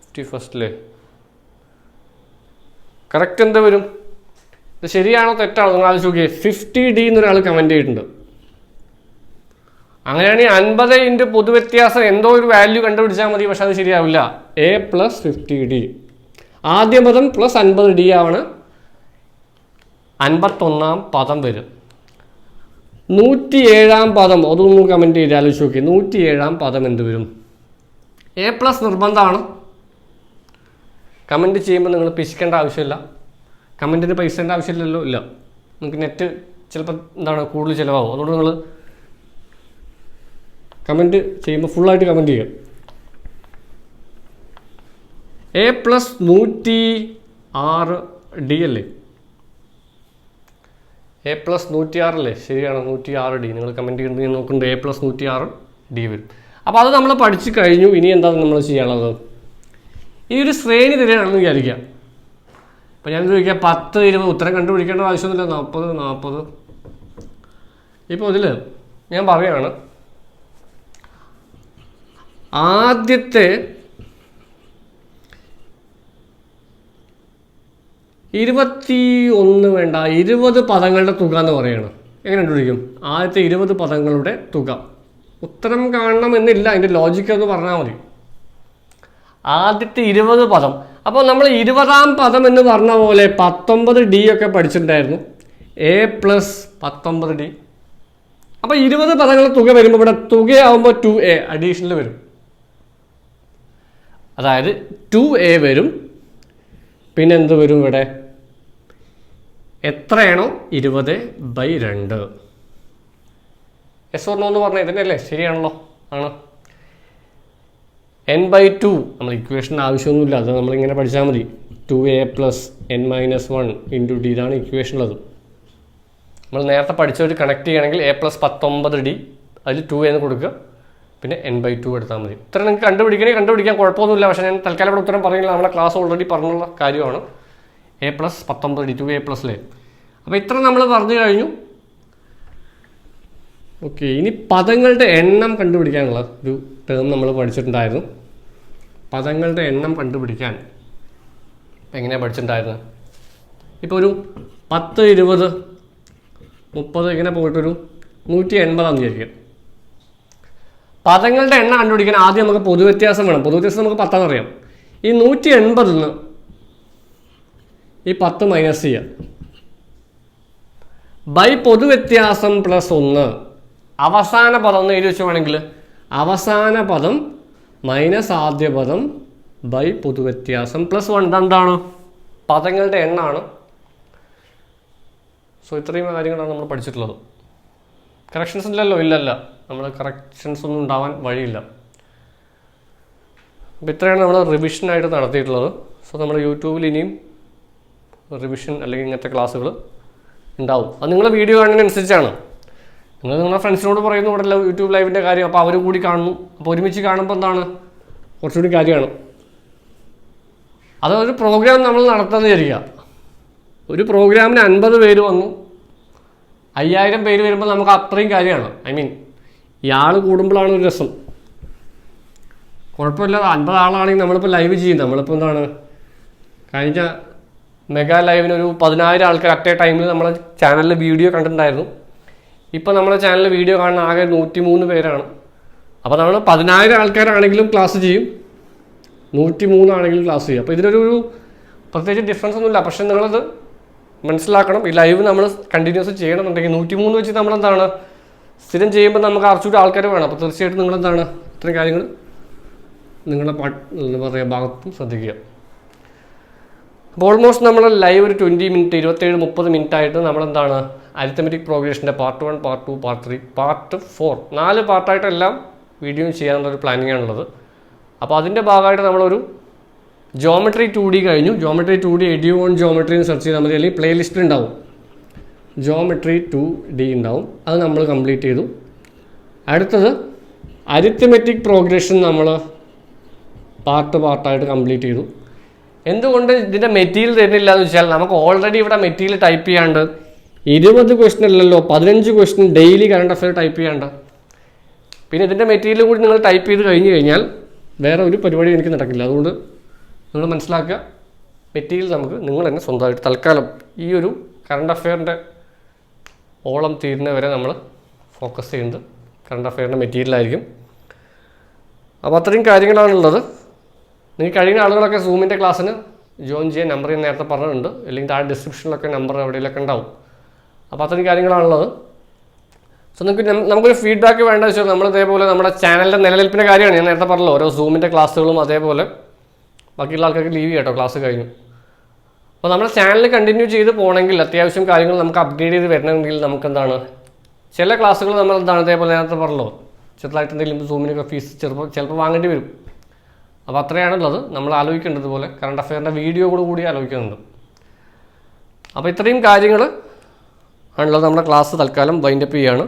fifty ഫസ്റ്റിലെ correct എന്താ വരും? ഇത് ശരിയാണോ തെറ്റാണോ നിങ്ങൾ ആലോചിച്ച് നോക്കിയേ. ഫിഫ്റ്റി ഡി എന്നൊരാൾ കമന്റ് ചെയ്തിട്ടുണ്ട്. അങ്ങനെയാണെങ്കിൽ അൻപത് ഇന്റു പൊതുവ്യത്യാസം എന്തോ ഒരു വാല്യൂ കണ്ടുപിടിച്ചാൽ മതി പക്ഷെ അത് ശരിയാവില്ല. എ പ്ലസ് ഫിഫ്റ്റി ഡി ആദ്യ പദം പ്ലസ് അൻപത് ഡി ആണ്. അൻപത്തൊന്നാം പദം വരും. നൂറ്റി ഏഴാം പദം അതൊന്നും കമന്റ് ചെയ്ത് ആലോചിച്ച് നോക്കി നൂറ്റി ഏഴാം പദം എന്ത് വരും? എ പ്ലസ് നിർബന്ധമാണ്. കമന്റ് ചെയ്യുമ്പോൾ നിങ്ങൾ പിശിക്കേണ്ട ആവശ്യമില്ല. കമന്റിന് പൈസേന്റെ ആവശ്യമില്ലല്ലോ ഇല്ല. നിങ്ങൾക്ക് നെറ്റ് ചിലപ്പോൾ എന്താണ് കൂടുതൽ ചിലവാകും. അതുകൊണ്ട് നിങ്ങൾ കമന്റ് ചെയ്യുമ്പോൾ ഫുള്ളായിട്ട് കമന്റ് ചെയ്യുക. എ പ്ലസ് നൂറ്റി ആറ് ഡി അല്ലേ? എ പ്ലസ് നൂറ്റി ആറല്ലേ ശരിയാണ് നൂറ്റി ആറ് ഡി നിങ്ങൾ കമന്റ് ചെയ്യുന്നത് നോക്കുന്നുണ്ട് എ പ്ലസ് നൂറ്റി ആറ് ഡി വരും. അപ്പോൾ അത് നമ്മൾ പഠിച്ചു കഴിഞ്ഞു. ഇനി എന്താണ് നമ്മൾ ചെയ്യാനുള്ളത്? ഈ ഒരു ശ്രേണി തരികയാണെന്ന് വിചാരിക്കുക. അപ്പം ഞാൻ ചോദിക്കുക? പത്ത് ഇരുപത് ഉത്തരം കണ്ടുപിടിക്കേണ്ട ആവശ്യമൊന്നുമില്ല. നാൽപ്പത് നാൽപ്പത് ഇപ്പോൾ ഇതിൽ ഞാൻ പറയുകയാണ് ആദ്യത്തെ ഇരുപത്തി ഒന്ന് വേണ്ട ഇരുപത് പദങ്ങളുടെ തുക എന്ന് പറയുകയാണ് എങ്ങനെ കണ്ടുപിടിക്കും? ആദ്യത്തെ ഇരുപത് പദങ്ങളുടെ തുക. ഉത്തരം കാണണമെന്നില്ല. അതിന്റെ ലോജിക്കൊന്ന് പറഞ്ഞാൽ മതി. ആദ്യത്തെ ഇരുപത് പദം. അപ്പോൾ നമ്മൾ ഇരുപതാം പദം എന്ന് പറഞ്ഞ പോലെ പത്തൊമ്പത് ഡി ഒക്കെ പഠിച്ചിട്ടുണ്ടായിരുന്നു. എ പ്ലസ് പത്തൊമ്പത് ഡി. അപ്പോൾ ഇരുപത് പദങ്ങളുടെ തുക വരുമ്പോൾ ഇവിടെ തുകയാവുമ്പോൾ ടു എ അഡീഷണൽ വരും. അതായത് ടു എ വരും. പിന്നെ എന്ത് വരും ഇവിടെ? എത്രയാണോ? ഇരുപത് ബൈ രണ്ട്. എസ് ഓർണോ എന്ന് പറഞ്ഞാൽ ഇതന്നെയല്ലേ? ശരിയാണല്ലോ. ആണ്. എൻ ബൈ ടു നമ്മൾ ഇക്വേഷൻ ആവശ്യമൊന്നുമില്ല. അത് നമ്മളിങ്ങനെ പഠിച്ചാൽ മതി. Two A plus N minus one into D ഇതാണ് ഇക്വേഷൻ ഉള്ളത്. നമ്മൾ നേരത്തെ പഠിച്ചവർ കണക്ട് ചെയ്യുകയാണെങ്കിൽ എ പ്ലസ് പത്തൊമ്പത് ഡി അതിൽ ടു എന്ന് കൊടുക്കുക. പിന്നെ എൻ ബൈ ടു എടുത്താൽ മതി. ഇത്ര നിങ്ങൾക്ക് കണ്ടുപിടിക്കണേ കണ്ടുപിടിക്കാൻ കുഴപ്പമൊന്നുമില്ല. പക്ഷേ ഞാൻ തൽക്കാലം ഇവിടെ ഉത്തരം പറയുന്നില്ല. നമ്മുടെ ക്ലാസ് ഓൾറെഡി പറഞ്ഞുള്ള കാര്യമാണ്. എ പ്ലസ് പത്തൊമ്പത് ഡി ടു എ പ്ലസിലെ അപ്പോൾ ഇത്ര നമ്മൾ പറഞ്ഞു കഴിഞ്ഞു. ഓക്കെ ഇനി പദങ്ങളുടെ എണ്ണം കണ്ടുപിടിക്കാനുള്ള ഒരു ടേം നമ്മൾ പഠിച്ചിട്ടുണ്ടായിരുന്നു. പദങ്ങളുടെ എണ്ണം കണ്ടുപിടിക്കാൻ എങ്ങനെയാണ് പഠിച്ചിട്ടുണ്ടായിരുന്നത് ഇപ്പോൾ ഒരു പത്ത് ഇരുപത് മുപ്പത് ഇങ്ങനെ പോയിട്ടൊരു നൂറ്റി എൺപതാന്ന് വിചാരിക്കും പദങ്ങളുടെ എണ്ണം കണ്ടുപിടിക്കാൻ ആദ്യം നമുക്ക് പൊതുവ്യത്യാസം വേണം. പൊതുവ്യത്യാസം നമുക്ക് പത്താന്ന് അറിയാം. ഈ നൂറ്റി എൺപതിൽ നിന്ന് ഈ പത്ത് മൈനസ് ചെയ്യുക ബൈ പൊതുവ്യത്യാസം പ്ലസ് ഒന്ന് അവസാന പദം എന്ന് എഴുതി വെച്ച് വേണമെങ്കിൽ അവസാന പദം മൈനസ് ആദ്യ പദം ബൈ പൊതുവ്യത്യാസം പ്ലസ് വൺ. ഇതെന്താണ്? പദങ്ങളുടെ എണ്ണാണ്. സോ ഇത്രയും കാര്യങ്ങളാണ് നമ്മൾ പഠിച്ചിട്ടുള്ളത്. കറക്ഷൻസ് ഇല്ലല്ലോ ഇല്ലല്ല. നമ്മൾ കറക്ഷൻസ് ഒന്നും ഉണ്ടാവാൻ വഴിയില്ല. അപ്പോൾ ഇത്രയാണ് നമ്മൾ റിവിഷനായിട്ട് നടത്തിയിട്ടുള്ളത്. സോ നമ്മുടെ യൂട്യൂബിൽ ഇനിയും റിവിഷൻ അല്ലെങ്കിൽ ഇങ്ങനത്തെ ക്ലാസ്സുകൾ ഉണ്ടാവും. അത് നിങ്ങളുടെ വീഡിയോ കാണുന്നതിനനുസരിച്ചാണ്. നിങ്ങൾ നിങ്ങളുടെ ഫ്രണ്ട്സിനോട് പറയുന്നു ഇവിടെ യൂട്യൂബ് ലൈവിന്റെ കാര്യം. അപ്പോൾ അവരും കൂടി കാണുന്നു. അപ്പോൾ ഒരുമിച്ച് കാണുമ്പോൾ എന്താണ്? കുറച്ചുകൂടി കാര്യമാണ്. അതൊരു പ്രോഗ്രാം നമ്മൾ നടത്തുന്നത് വിചാരിക്കുക ഒരു പ്രോഗ്രാമിന് അൻപത് പേര് വന്നു. അയ്യായിരം പേര് വരുമ്പോൾ നമുക്ക് അത്രയും കാര്യമാണ്. ഐ മീൻ ഇയാൾ കൂടുമ്പോഴാണ് ഒരു രസം. കുഴപ്പമില്ല അൻപത് ആളാണെങ്കിൽ നമ്മളിപ്പോൾ ലൈവ് ചെയ്യും. നമ്മളിപ്പോൾ എന്താണ്? കഴിഞ്ഞ മെഗാ ലൈവിന് ഒരു പതിനായിരം ആൾക്കാർ അറ്റേ ടൈമിൽ നമ്മളെ ചാനലിൽ വീഡിയോ കണ്ടിട്ടുണ്ടായിരുന്നു. ഇപ്പോൾ നമ്മുടെ ചാനലിൽ വീഡിയോ കാണുന്ന ആകെ നൂറ്റി മൂന്ന് പേരാണ്. അപ്പോൾ നമ്മൾ പതിനായിരം ആൾക്കാരാണെങ്കിലും ക്ലാസ് ചെയ്യും. നൂറ്റി മൂന്നാണെങ്കിലും ക്ലാസ് ചെയ്യും. അപ്പോൾ ഇതിനൊരു ഒരു പ്രത്യേകിച്ച് ഡിഫറൻസ് ഒന്നുമില്ല. പക്ഷേ നിങ്ങളത് മനസ്സിലാക്കണം. ഈ ലൈവ് നമ്മൾ കണ്ടിന്യൂസ് ചെയ്യണമെന്നുണ്ടെങ്കിൽ നൂറ്റി മൂന്ന് വെച്ച് നമ്മളെന്താണ്? സ്ഥിരം ചെയ്യുമ്പോൾ നമുക്ക് കുറച്ചുകൂടി ആൾക്കാർ വേണം. അപ്പോൾ തീർച്ചയായിട്ടും നിങ്ങളെന്താണ്? ഇത്രയും കാര്യങ്ങൾ നിങ്ങളുടെ എന്താ പറയുക ഭാഗത്തും ശ്രദ്ധിക്കുക. അപ്പോൾ ഓൾമോസ്റ്റ് നമ്മൾ ലൈവ് ഒരു ട്വന്റി മിനിറ്റ് ഇരുപത്തേഴ് മുപ്പത് മിനിറ്റ് ആയിട്ട് നമ്മളെന്താണ് arithmetic പ്രോഗ്രഷന്റെ part one part two part three part four നാല് പാർട്ടായിട്ടെല്ലാം വീഡിയോ ചെയ്യാനുള്ളൊരു പ്ലാനിങ് ആണുള്ളത്. അപ്പോൾ അതിന്റെ ഭാഗമായിട്ട് നമ്മളൊരു ജോമെട്രി ടു ഡി കഴിഞ്ഞു. Geometry two D Edu On geometry എന്ന് സെർച്ച് ചെയ്താൽ മതി. അല്ലെങ്കിൽ പ്ലേ ലിസ്റ്റ് ഉണ്ടാവും. ജോമെട്രി ടു ഡി ഉണ്ടാവും. അത് നമ്മൾ കംപ്ലീറ്റ് ചെയ്തു. അടുത്തത് അരിത്തമെറ്റിക് പ്രോഗ്രഷൻ നമ്മൾ പാർട്ട് പാർട്ടായിട്ട് കംപ്ലീറ്റ് ചെയ്തു. എന്തുകൊണ്ട് ഇതിന്റെ മെറ്റീരിയൽ തരുന്നില്ല എന്ന് വെച്ചാൽ നമുക്ക് ഓൾറെഡി ഇവിടെ മെറ്റീരിയൽ ടൈപ്പ് ചെയ്യാണ്ട് ഇരുപത് ക്വസ്റ്റ്യൻ അല്ലല്ലോ പതിനഞ്ച് question daily current affair type ചെയ്യാണ്ട്. പിന്നെ ഇതിന്റെ മെറ്റീരിയൽ കൂടി നിങ്ങൾ ടൈപ്പ് ചെയ്ത് കഴിഞ്ഞ് കഴിഞ്ഞാൽ വേറെ ഒരു പരിപാടി എനിക്ക് നടക്കില്ല. അതുകൊണ്ട് നിങ്ങൾ മനസ്സിലാക്കുക മെറ്റീരിയൽ നമുക്ക് നിങ്ങൾ തന്നെ സ്വന്തമായിട്ട് തൽക്കാലം ഈ ഒരു കറണ്ട് അഫെയറിന്റെ ഓളം തീരുന്നവരെ നമ്മൾ ഫോക്കസ് ചെയ്യുന്നത് കറണ്ട് അഫെയറിന്റെ മെറ്റീരിയലായിരിക്കും അപ്പോൾ അത്രയും കാര്യങ്ങളാണുള്ളത്. നിങ്ങൾക്ക് കഴിയുന്ന ആളുകളൊക്കെ സൂമിന്റെ ക്ലാസ്സിന് ജോയിൻ ചെയ്യാൻ നമ്പർ ഞാൻ നേരത്തെ പറഞ്ഞിട്ടുണ്ട്. അല്ലെങ്കിൽ താഴെ ഡിസ്ക്രിപ്ഷനിലൊക്കെ നമ്പർ എവിടെയെങ്കിലൊക്കെ ഉണ്ടാവും. അപ്പോൾ അത്രയും കാര്യങ്ങളാണുള്ളത്. സോ നമുക്ക് നമുക്കൊരു ഫീഡ്ബാക്ക് വേണ്ട വെച്ചാൽ നമ്മൾ ഇതേപോലെ നമ്മുടെ ചാനലിന്റെ നിലനിൽപ്പിന്റെ കാര്യമാണ് ഞാൻ നേരത്തെ പറഞ്ഞല്ലോ. ഓരോ സൂമിന്റെ ക്ലാസ്സുകളും അതേപോലെ ബാക്കിയുള്ള ആൾക്കാർക്ക് ലീവ് കേട്ടോ ക്ലാസ് കഴിഞ്ഞു. അപ്പോൾ നമ്മുടെ ചാനൽ കണ്ടിന്യൂ ചെയ്ത് പോകണമെങ്കിൽ അത്യാവശ്യം കാര്യങ്ങൾ നമുക്ക് അപ്ഗ്രേഡ് ചെയ്ത് വരണമെങ്കിൽ നമുക്ക് എന്താണ് ചില ക്ലാസ്സുകൾ നമ്മൾ എന്താണ് ഇതേപോലെ നേരത്തെ പറഞ്ഞല്ലോ. ചെറുതായിട്ട് എന്തെങ്കിലും സൂമിനൊക്കെ ഫീസ് ചിലപ്പോൾ ചിലപ്പോൾ വാങ്ങേണ്ടി വരും. അപ്പോൾ അത്രയാണുള്ളത്. നമ്മൾ ആലോചിക്കേണ്ടത് പോലെ കറണ്ട് അഫെയറിന്റെ കൂടെ കൂടി ആലോചിക്കുന്നുണ്ട്. അപ്പോൾ ഇത്രയും കാര്യങ്ങൾ ആണുള്ളത് നമ്മുടെ ക്ലാസ് തൽക്കാലം വൈൻഡപ്പ് ചെയ്യാണ്.